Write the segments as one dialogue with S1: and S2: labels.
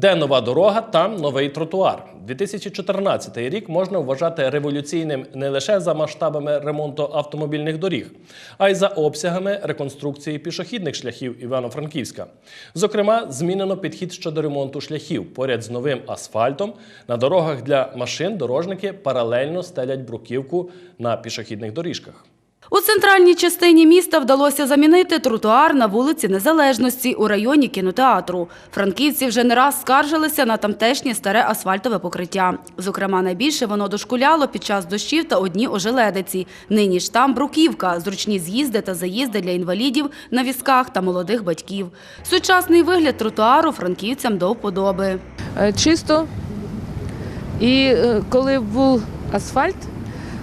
S1: Де нова дорога, там новий тротуар. 2014 рік можна вважати революційним не лише за масштабами ремонту автомобільних доріг, а й за обсягами реконструкції пішохідних шляхів Івано-Франківська. Зокрема, змінено підхід щодо ремонту шляхів. Поряд з новим асфальтом на дорогах для машин дорожники паралельно стелять бруківку на пішохідних доріжках.
S2: У центральній частині міста вдалося замінити тротуар на вулиці Незалежності у районі кінотеатру. Франківці вже не раз скаржилися на тамтешнє старе асфальтове покриття. Зокрема, найбільше воно дошкуляло під час дощів та одні ожеледиці. Нині ж там бруківка, зручні з'їзди та заїзди для інвалідів на візках та молодих батьків. Сучасний вигляд тротуару франківцям до вподоби.
S3: Е, чисто. І е, коли був асфальт,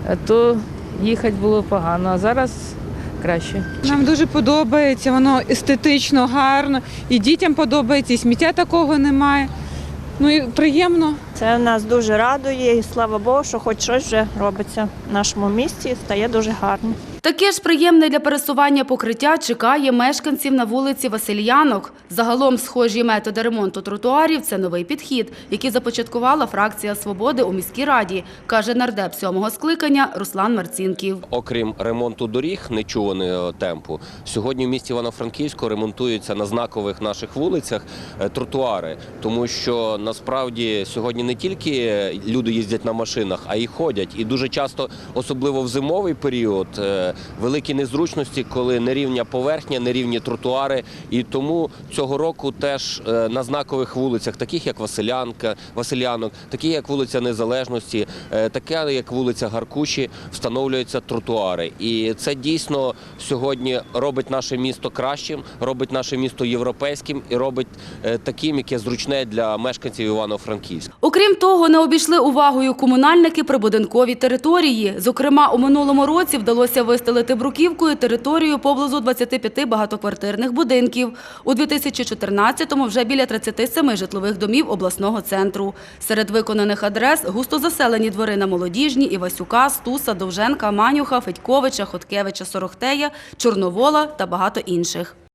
S3: е, то їхати було погано, а зараз краще.
S4: Нам дуже подобається, воно естетично, гарно, і дітям подобається, і сміття такого немає. Ну і приємно.
S5: Це нас дуже радує, і слава Богу, що хоч щось вже робиться в нашому місті, стає дуже гарно.
S2: Таке ж приємне для пересування покриття чекає мешканців на вулиці Васильянок. Загалом схожі методи ремонту тротуарів – це новий підхід, який започаткувала фракція «Свободи» у міській раді, каже нардеп сьомого скликання Руслан Марцінків.
S6: Окрім ремонту доріг нечуваного темпу, сьогодні в місті Івано-Франківську ремонтуються на знакових наших вулицях е, тротуари, тому що насправді сьогодні не тільки люди їздять на машинах, а й ходять. І дуже часто, особливо в зимовий період, е, великі незручності, коли нерівня поверхня, нерівні тротуари. І тому цього року теж е, на знакових вулицях, таких як Василянка, Василянок, такі як вулиця Незалежності, е, таке як вулиця Гаркуші, встановлюються тротуари. І це дійсно сьогодні робить наше місто кращим, робить наше місто європейським і робить е, таким, яке зручне для мешканців Івано-Франківська.
S2: Окрім того, не обійшли увагою комунальники прибудинкові території. Зокрема, у минулому році вдалося вистелити бруківкою територію поблизу 25 багатоквартирних будинків. У 2014-му вже біля 37 житлових домів обласного центру. Серед виконаних адрес густо заселені двори на Молодіжні, Івасюка, Стуса, Довженка, Манюха, Федьковича, Хоткевича, Сорохтея, Чорновола та багато інших.